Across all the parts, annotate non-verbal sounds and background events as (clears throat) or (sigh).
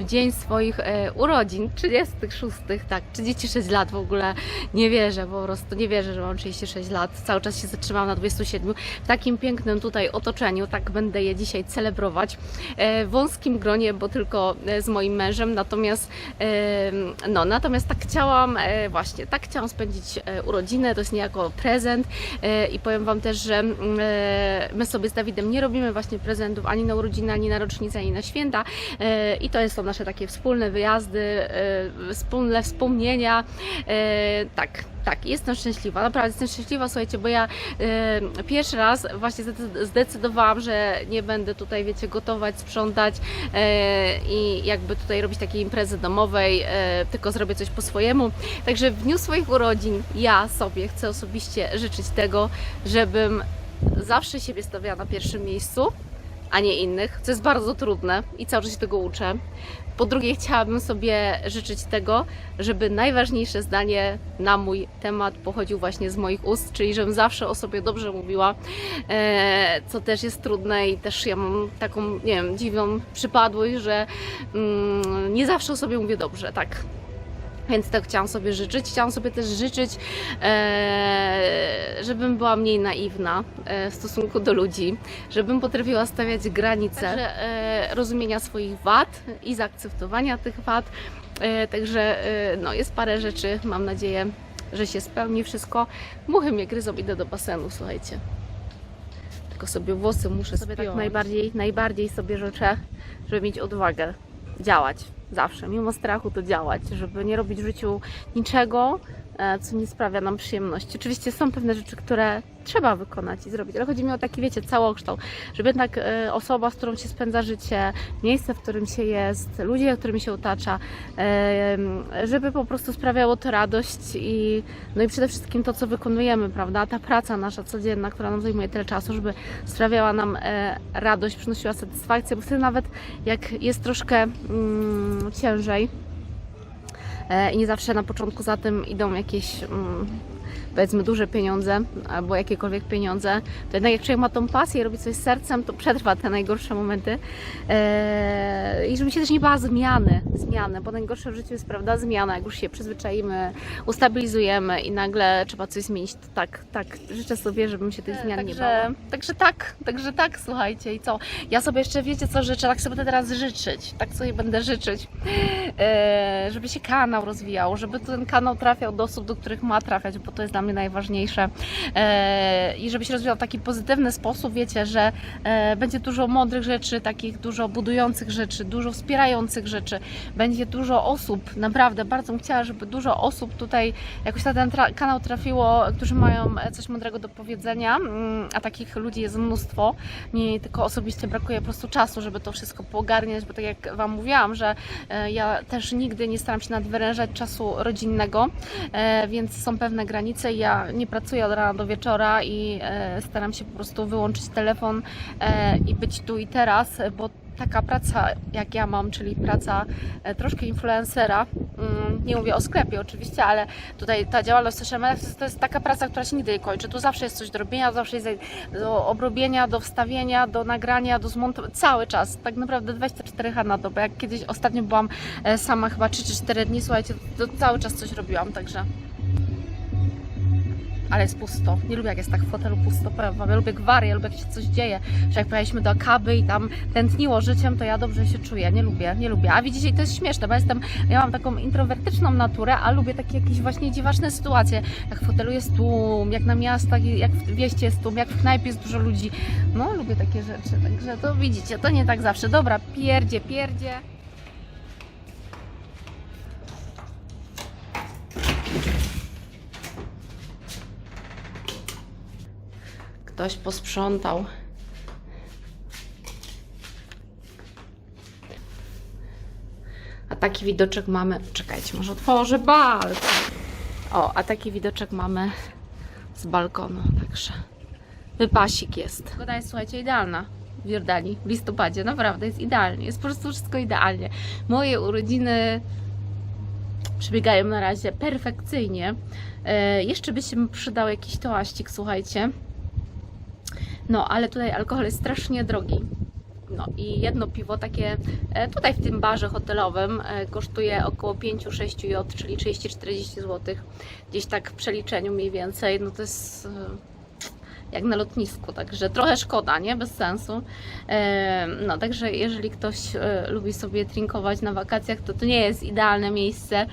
dzień swoich e, urodzin, 36, tak, 36 lat w ogóle, nie wierzę, po prostu nie wierzę, że mam 36 lat, cały czas się zatrzymałam na 27, w takim pięknym tutaj otoczeniu, tak będę je dzisiaj celebrować, e, w wąskim gronie, bo tylko e, z moim mężem, natomiast no, natomiast tak chciałam, właśnie, tak chciałam spędzić urodziny, to jest niejako prezent i powiem Wam też, że mm, my sobie z Dawidem nie robimy właśnie prezentów ani na urodziny, ani na rocznicę, ani na święta i to są nasze takie wspólne wyjazdy, e, wspólne wspomnienia, e, tak, tak, jestem szczęśliwa, naprawdę jestem szczęśliwa, słuchajcie, bo ja e, pierwszy raz właśnie zdecy- zdecydowałam, że nie będę tutaj, wiecie, gotować, sprzątać e, i jakby tutaj robić takiej imprezy domowej, e, tylko zrobię coś po swojemu. Także w dniu swoich urodzin ja sobie chcę osobiście życzyć tego, żebym zawsze siebie stawiała na pierwszym miejscu, a nie innych, co jest bardzo trudne i cały czas się tego uczę. Po drugie, chciałabym sobie życzyć tego, żeby najważniejsze zdanie na mój temat pochodził właśnie z moich ust, czyli żebym zawsze o sobie dobrze mówiła, e, co też jest trudne i też ja mam taką, nie wiem, dziwną przypadłość, że mm, nie zawsze o sobie mówię dobrze, tak. Więc tak chciałam sobie życzyć. Chciałam sobie też życzyć, e, żebym była mniej naiwna e, w stosunku do ludzi, żebym potrafiła stawiać granice także, e, rozumienia swoich wad i zaakceptowania tych wad. E, także e, no, jest parę rzeczy, mam nadzieję, że się spełni wszystko. Muchy mnie gryzą, idę do basenu, słuchajcie. Tylko sobie włosy muszę sobie tak najbardziej, najbardziej sobie życzę, żeby mieć odwagę działać zawsze, mimo strachu to działać, żeby nie robić w życiu niczego, co nie sprawia nam przyjemności. Oczywiście są pewne rzeczy, które trzeba wykonać i zrobić, ale chodzi mi o taki, wiecie, całokształt, żeby jednak e, osoba, z którą się spędza życie, miejsce, w którym się jest, ludzie, którymi się otacza, e, żeby po prostu sprawiało to radość i no i przede wszystkim to, co wykonujemy, prawda, ta praca nasza codzienna, która nam zajmuje tyle czasu, żeby sprawiała nam e, radość, przynosiła satysfakcję, bo wtedy nawet jak jest troszkę mm, ciężej e, i nie zawsze na początku za tym idą jakieś mm, powiedzmy duże pieniądze albo jakiekolwiek pieniądze, to jednak jak człowiek ma tą pasję i robi coś z sercem, to przetrwa te najgorsze momenty. E, i żeby się też nie bała zmiany, zmiany, bo najgorsze w życiu jest prawda zmiana, jak już się przyzwyczaimy, ustabilizujemy i nagle trzeba coś zmienić, to tak, tak, życzę sobie, żebym się tych zmian nie bała. Także tak, także tak, słuchajcie i co, ja sobie jeszcze wiecie co życzę, tak sobie będę teraz życzyć, tak sobie będę życzyć, e, żeby się kanał rozwijał, żeby ten kanał trafiał do osób, do których ma trafiać, bo to jest dla mnie najważniejsze e, i żeby się rozwijał w taki pozytywny sposób, wiecie, że e, będzie dużo mądrych rzeczy, takich dużo budujących rzeczy, dużo wspierających rzeczy, będzie dużo osób, naprawdę bardzo bym chciała, żeby dużo osób tutaj jakoś na ten tra- kanał trafiło, którzy mają e, coś mądrego do powiedzenia, mm, a takich ludzi jest mnóstwo. Mi tylko osobiście brakuje po prostu czasu, żeby to wszystko poogarniać, bo tak jak Wam mówiłam, że ja też nigdy nie staram się nadwyrężać czasu rodzinnego, więc są pewne granice ja nie pracuję od rana do wieczora i e, staram się po prostu wyłączyć telefon e, i być tu i teraz, bo taka praca jak ja mam, czyli praca e, troszkę influencera, mm, nie mówię o sklepie oczywiście, ale tutaj ta działalność social media to jest- taka praca, która się nigdy nie kończy. Tu zawsze jest coś do robienia, zawsze jest do obrobienia, do wstawienia, do nagrania, do zmontowania, cały czas, tak naprawdę 24 h na dobę. Jak kiedyś ostatnio byłam sama chyba 3 czy 4 dni, słuchajcie, to cały czas coś robiłam, także ale jest pusto. Nie lubię jak jest tak w fotelu pusto, wam. Ja lubię gwary, ja lubię jak się coś dzieje. Że jak pojechaliśmy do Akaby i tam tętniło życiem, to ja dobrze się czuję. Nie lubię, nie lubię. A widzicie, to jest śmieszne, bo jestem, ja mam taką introwertyczną naturę, a lubię takie jakieś właśnie dziwaczne sytuacje. Jak w fotelu jest tłum, jak na miastach, jak w wieście jest tłum, jak w knajpie jest dużo ludzi. No, lubię takie rzeczy, także to widzicie, to nie tak zawsze. Dobra, pierdzie, pierdzie. Ktoś posprzątał. A taki widoczek mamy. Czekajcie, może otworzę balkon. O, a taki widoczek mamy z balkonu, także wypasik jest. Pogoda jest, słuchajcie, idealna w Jordanii w listopadzie. Naprawdę jest idealnie. Jest po prostu wszystko idealnie. Moje urodziny przebiegają na razie perfekcyjnie. E, jeszcze by się przydał jakiś toaścik, słuchajcie. No, ale tutaj alkohol jest strasznie drogi. No i jedno piwo takie e, tutaj w tym barze hotelowym e, kosztuje około 5-6 J, czyli 30-40 zł. Gdzieś tak w przeliczeniu mniej więcej. No to jest e, jak na lotnisku, także trochę szkoda, nie? Bez sensu. No także jeżeli ktoś lubi sobie drinkować na wakacjach, to to nie jest idealne miejsce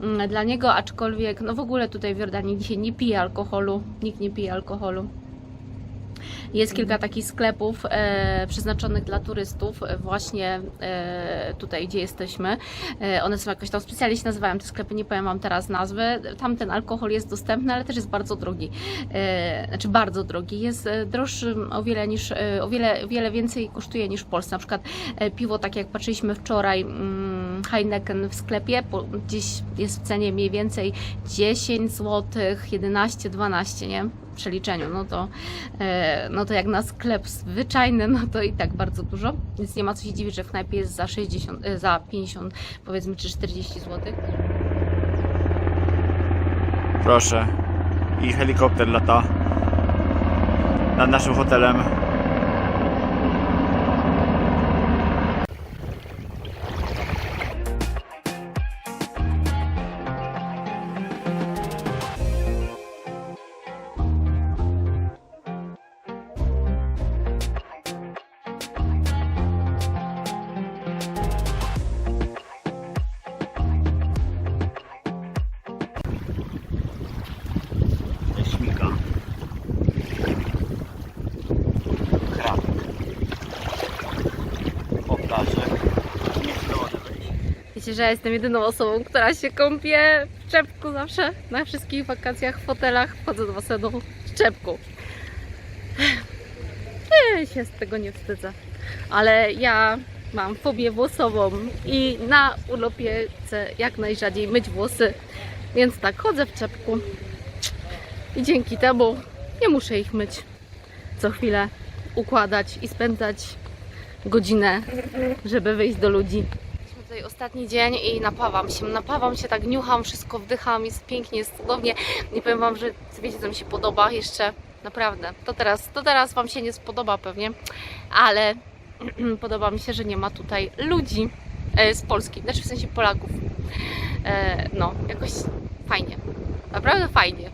mm, dla niego, aczkolwiek no w ogóle tutaj w Jordanii dzisiaj nie pije alkoholu, nikt nie pije alkoholu. Jest kilka takich sklepów e, przeznaczonych dla turystów, e, właśnie e, tutaj, gdzie jesteśmy. E, one są jakoś tam specjalnie się nazywają te sklepy, nie powiem Wam teraz nazwy. Tam ten alkohol jest dostępny, ale też jest bardzo drogi. E, znaczy bardzo drogi. Jest e, droższy o wiele niż, e, o wiele, wiele więcej kosztuje niż w Polsce. Na przykład e, piwo, tak jak patrzyliśmy wczoraj, mm, Heineken w sklepie, po, gdzieś jest w cenie mniej więcej 10 zł, 11, 12, nie? Przeliczeniu, no to, e, no to jak na sklep zwyczajny, no to i tak bardzo dużo. Więc nie ma co się dziwić, że w knajpie jest za 60, e, za 50 powiedzmy czy 40 zł. Proszę. I helikopter lata nad naszym hotelem. Że ja jestem jedyną osobą, która się kąpie w czepku zawsze. Na wszystkich wakacjach, w hotelach wchodzę do basenu w czepku. Nie się z tego nie wstydzę. Ale ja mam fobię włosową i na urlopie chcę jak najrzadziej myć włosy. Więc tak, chodzę w czepku. I dzięki temu nie muszę ich myć co chwilę, układać i spędzać godzinę, żeby wyjść do ludzi. Tutaj ostatni dzień i napawam się, napawam się, tak niucham, wszystko wdycham, jest pięknie, jest cudownie. Nie powiem Wam, że wiecie co mi się podoba jeszcze, naprawdę. To teraz, to teraz Wam się nie spodoba pewnie, ale (clears throat) podoba mi się, że nie ma tutaj ludzi e, z Polski, znaczy w sensie Polaków. E, no, jakoś fajnie. Naprawdę fajnie.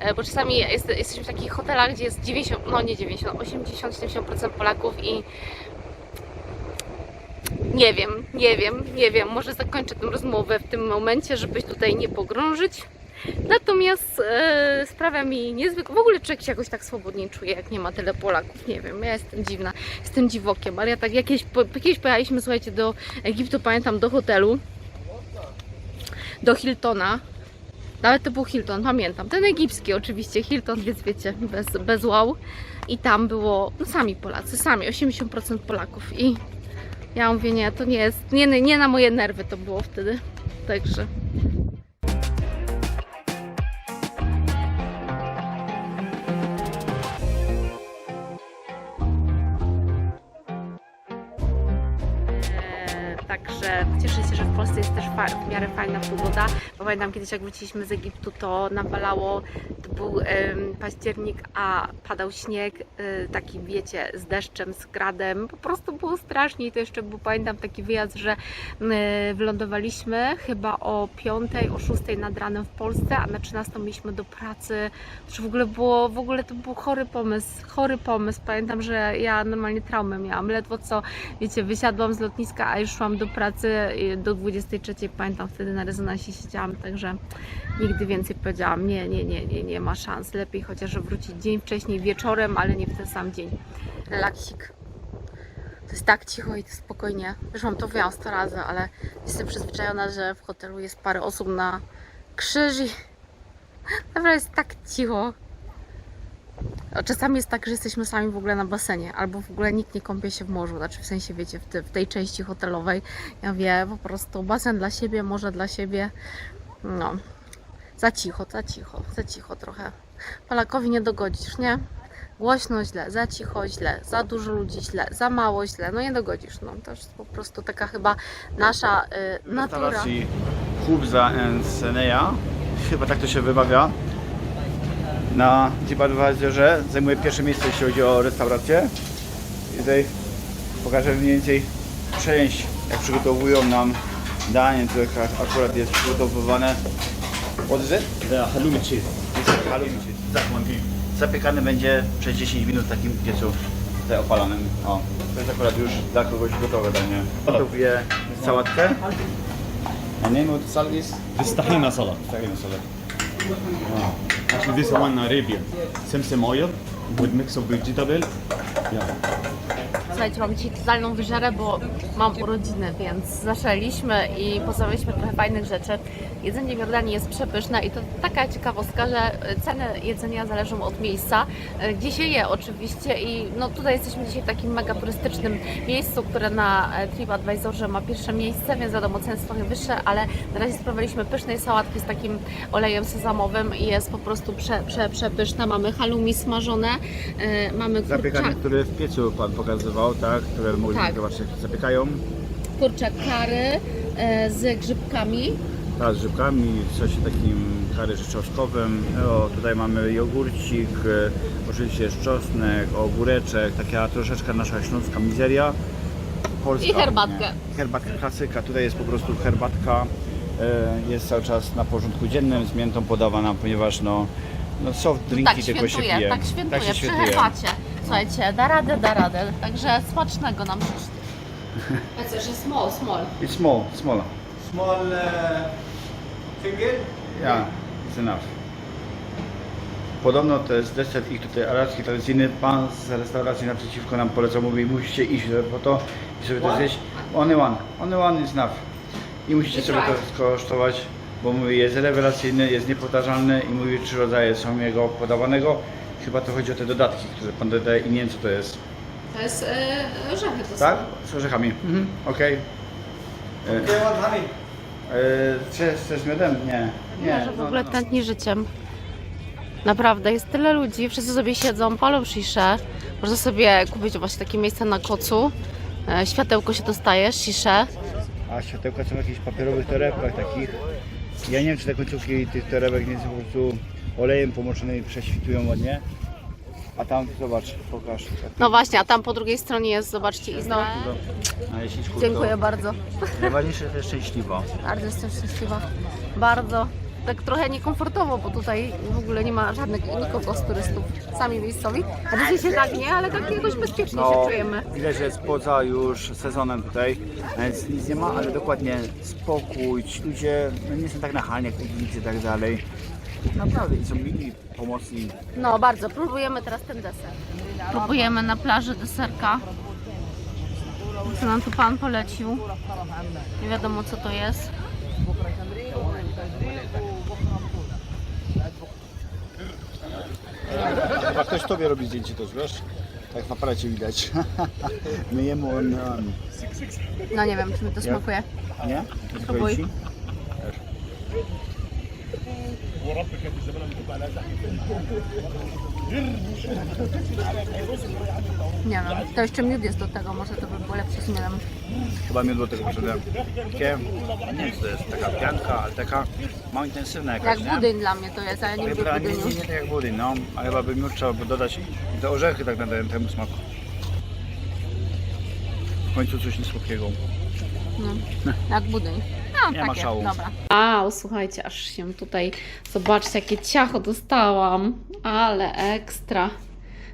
E, Bo czasami jest, jesteśmy w takich hotelach, gdzie jest 90, no nie 90, 80-70% Polaków i nie wiem, nie wiem, nie wiem. Może zakończę tę rozmowę w tym momencie, żeby tutaj nie pogrążyć. Natomiast e, sprawia mi niezwykle. W ogóle człowiek się jakoś tak swobodnie czuje, jak nie ma tyle Polaków. Nie wiem, ja jestem dziwna, jestem dziwokiem, ale ja tak jakieś, po, kiedyś pojechaliśmy, słuchajcie, do Egiptu, pamiętam, do hotelu, do Hiltona. Nawet to był Hilton, pamiętam. Ten egipski oczywiście, Hilton, więc wiecie, bez, bez wow. I tam było, no sami Polacy, sami, 80% Polaków. I ja mówię, nie, to nie jest, nie, nie na moje nerwy to było wtedy. Także. Miarę fajna pogoda. Pamiętam kiedyś, jak wróciliśmy z Egiptu, to nawalało, to był em, październik, a padał śnieg, y, taki wiecie, z deszczem, z gradem. Po prostu było strasznie i to jeszcze był, pamiętam taki wyjazd, że y, wylądowaliśmy chyba o 5, o 6 nad ranem w Polsce, a na 13 mieliśmy do pracy. To w ogóle było, w ogóle to był chory pomysł, chory pomysł. Pamiętam, że ja normalnie traumę miałam. Ledwo co, wiecie, wysiadłam z lotniska, a już szłam do pracy y, do 23. Pamiętam wtedy na rezonansie siedziałam, także nigdy więcej powiedziałam, nie, nie, nie, nie, nie ma szans. Lepiej chociaż wrócić dzień wcześniej, wieczorem, ale nie w ten sam dzień. Relaksik. To jest tak cicho i spokojnie. Już mam to mówiłam 100 razy, ale jestem przyzwyczajona, że w hotelu jest parę osób na krzyż i (laughs) naprawdę jest tak cicho. Czasami jest tak, że jesteśmy sami w ogóle na basenie, albo w ogóle nikt nie kąpie się w morzu, znaczy w sensie, wiecie, w, te, w tej części hotelowej. Ja wie, po prostu basen dla siebie, morze dla siebie. No, za cicho, za cicho, za cicho trochę. Polakowi nie dogodzisz, nie? Głośno źle, za cicho źle, za dużo ludzi źle, za mało źle, no nie dogodzisz. No to jest po prostu taka chyba nasza y, natura. Restauracji Hubza and Seneja. Chyba tak to się wymawia. Na Dzibadowa jeziorze zajmuje pierwsze miejsce, jeśli chodzi o restaurację. I tutaj pokażę mniej więcej część, jak przygotowują nam danie, ak- akurat jest przygotowywane. What is it? The halloumi cheese. Halloumi cheese. Tak. Zapiekany będzie przez 10 minut w takim piecu tutaj opalanym. O, to jest akurat już dla kogoś gotowe danie. Gotuję sałatkę. A name of the salad is? This tahina salad. Tahina salad. Actually, this one uh, Arabian. Simsim oil with mix of vegetable. Yeah. Słuchajcie, mam dzisiaj totalną wyżerę, bo mam urodziny, więc zaczęliśmy i pozabawiliśmy trochę fajnych rzeczy. Jedzenie w Jordanii jest przepyszne i to taka ciekawostka, że ceny jedzenia zależą od miejsca, e, gdzie się je oczywiście i no tutaj jesteśmy dzisiaj w takim mega turystycznym miejscu, które na e, TripAdvisorze ma pierwsze miejsce, więc wiadomo ceny są trochę wyższe, ale na razie sprawiliśmy pysznej sałatki z takim olejem sezamowym i jest po prostu prze, prze, przepyszna. Mamy halloumi smażone, e, mamy Zapiekanie, kurczak, które w piecu Pan pokazywał, tak? Które mogliśmy Tak. zobaczyć, jak zapiekają. kurczak kary e, z grzybkami. Tak, z grzybkami, w sosie takim kary czosnkowym. O, tutaj mamy jogurcik, e, oczywiście czosnek, ogóreczek, taka troszeczkę nasza śląska mizeria. Polska, I herbatkę. nie, Herbatka klasyka, tutaj jest po prostu herbatka. e, Jest cały czas na porządku dziennym, z miętą podawana, ponieważ no, no soft drinki Tak tylko się pije. tak świętuje, się przy świętuje. herbacie. Słuchajcie, da radę, da radę. Także smacznego nam życzę. Chociaż jest small, small. It's small, small. Small uh, finger. Yeah, it's enough. Podobno to jest deser ich tutaj arabski, tradycyjny. Pan z restauracji naprzeciwko nam polecał, mówi musicie iść po to i sobie to zjeść. Only one, only one is enough. I musicie I sobie try. to skosztować, bo mówi jest rewelacyjny, jest niepowtarzalny i mówi trzy rodzaje są jego podawanego. Chyba to chodzi o te dodatki, które pan dodaje i nie wiem co to jest. To jest e, orzechy to Tak? Z orzechami. Mhm. Okej. Okay. Okay, one honey. Chcesz chcesz z miodem? Nie. Nie, że w ogóle tętni życiem. Naprawdę, jest tyle ludzi, wszyscy sobie siedzą, palą sziszę. Można sobie kupić właśnie takie miejsce na kocu. E, Światełko się dostaje, sziszę. A światełka są w jakichś papierowych torebkach takich. Ja nie wiem, czy te końcówki tych torebek nie są po prostu olejem pomoczonymi prześwitują ładnie. A tam, zobacz, pokaż. No właśnie, a tam po drugiej stronie jest, zobaczcie, Izrael. A jeśli szkół, Dziękuję bardzo. Najważniejsze jest szczęśliwa. Bardzo jestem szczęśliwa. Bardzo. Tak trochę niekomfortowo, bo tutaj w ogóle nie ma żadnych nikogo z turystów, sami miejscowi. A dzisiaj się tak nie, ale tak jakoś bezpiecznie No, się czujemy. widać, że jest poza już sezonem tutaj, więc nic nie ma, ale dokładnie spokój, ci ludzie no, nie są tak nachalni jak Anglicy i tak dalej. Naprawdę, i są mili, pomocni. No bardzo, próbujemy teraz ten deser. Próbujemy na plaży deserka. Co nam tu pan polecił? Nie wiadomo co to jest. Chyba ktoś tobie robi zdjęcie to, wiesz? Tak w aparacie widać. (laughs) Myjemy on, on. No nie wiem, czy mi to smakuje. Nie? Spróbuj. Ci? Nie wiem, to jeszcze miód jest do tego, może to by było lepsze z miodem. Chyba miód do tego. Takie, nie wiem to jest, taka pianka, ale taka mało intensywna jakaś, Jak nie? budyń dla mnie to jest, ale nie lubię Chyba nie, budyniu. nie, nie tak jak budyń, no. A chyba by miód trzeba by dodać i te orzechy tak nadają temu smaku. W końcu coś niesłokiego. No, jak budyń. No, Nie ma takie, szału. dobra. Wow, słuchajcie, aż się tutaj, zobaczcie jakie ciacho dostałam, ale ekstra.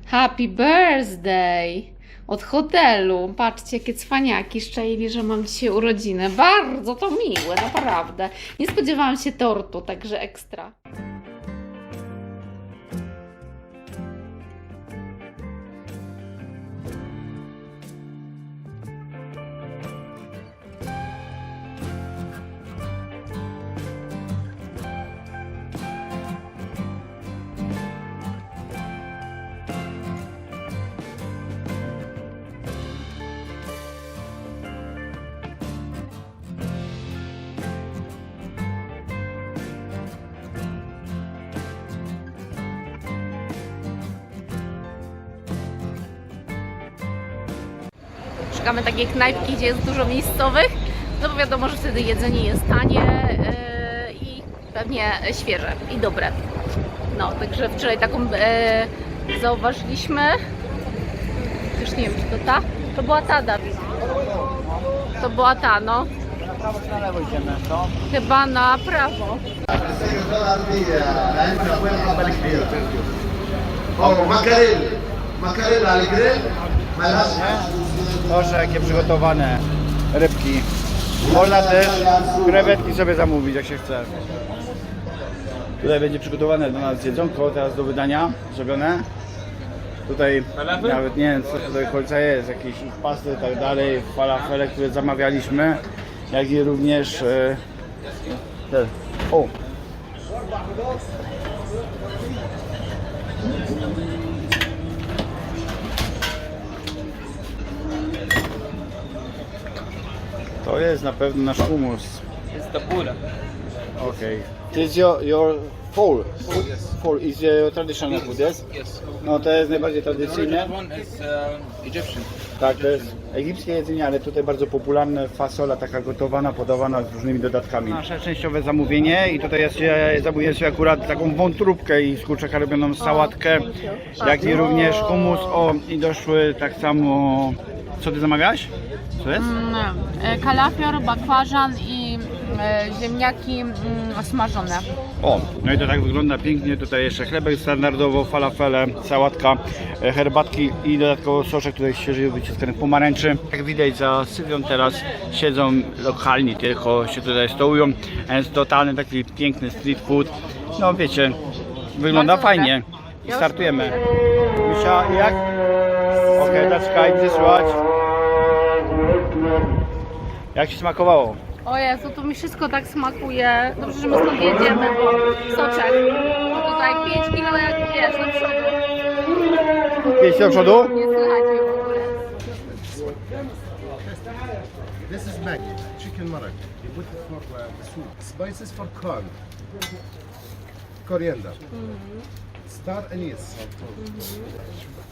Happy birthday! Od hotelu. Patrzcie, jakie cwaniaki szczęli, że mam dzisiaj urodziny. Bardzo to miłe, naprawdę. Nie spodziewałam się tortu, także ekstra. szukamy takiej knajpki, gdzie jest dużo miejscowych, no bo wiadomo, że wtedy jedzenie jest tanie yy, i pewnie świeże i dobre. No, także wczoraj taką yy, zauważyliśmy. Już nie wiem, czy to ta? To była ta, Dawid. To była ta, no. Chyba na prawo. O, makarel. Makarel, ale grel? Malarz. Proszę, jakie przygotowane rybki. Można też krewetki sobie zamówić, jak się chce. Tutaj będzie przygotowane do nas jedzonko, teraz do wydania zrobione. Tutaj nawet nie wiem co tutaj końca jest, jakieś pasty i tak dalej, falafele, które zamawialiśmy, jak i również e, te, o, to jest na pewno nasz humus. It's the pura. Okay. This is your, your fowl. Fowl is your traditional food, yes? Yes. No to jest najbardziej The tradycyjne. original one is uh, Egyptian. Tak, to jest egipskie jedzenie, ale tutaj bardzo popularne fasola taka gotowana, podawana z różnymi dodatkami. Nasze częściowe zamówienie i tutaj jest, zamówiłem sobie akurat taką wątróbkę i z kurczaka robioną sałatkę, jak i również humus. O, i doszły tak samo... Co ty zamawiałaś? Co jest? E, Kalafior, bakłażan i e, ziemniaki mm, smażone. O, no i to tak wygląda pięknie. Tutaj jeszcze chlebek standardowo, falafele, sałatka, e, herbatki i dodatkowo soczek tutaj świeżo wyciskanych pomarańczy. Jak widać za Sylwią teraz siedzą lokalni, tylko się tutaj stołują. A Jest totalny taki piękny street food. No wiecie, wygląda Bardzo dobre. fajnie. I startujemy. Misia, jak? Okay, zaczekaj, wysłać. Jak Ci smakowało? O Jezu, tu mi wszystko tak smakuje. Dobrze, że my stąd jedziemy, bo soczek. Bo tutaj 5 kilo jak wiesz, do przodu. Pięć do przodu? Nie słychać mnie w ogóle. This is Maggi, chicken maraq. You put it for uh, soup. Spices for corn. Coriander. Star anise.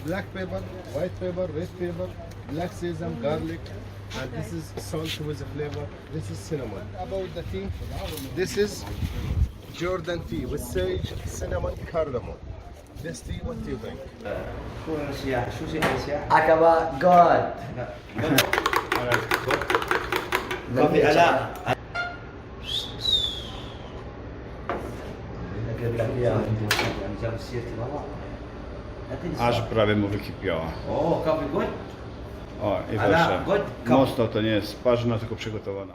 Black pepper, white pepper, red pepper, black sesame, garlic. And this is salt with a flavor. This is cinnamon. About the tea, this is Jordan tea with sage, cinnamon, cardamom. This tea, what do you think? Akaba God. Kopi ala. Aż prawie mu wykipiała. Oh, kopi good. O, i proszę. Mocno to nie jest parzna, tylko przygotowana.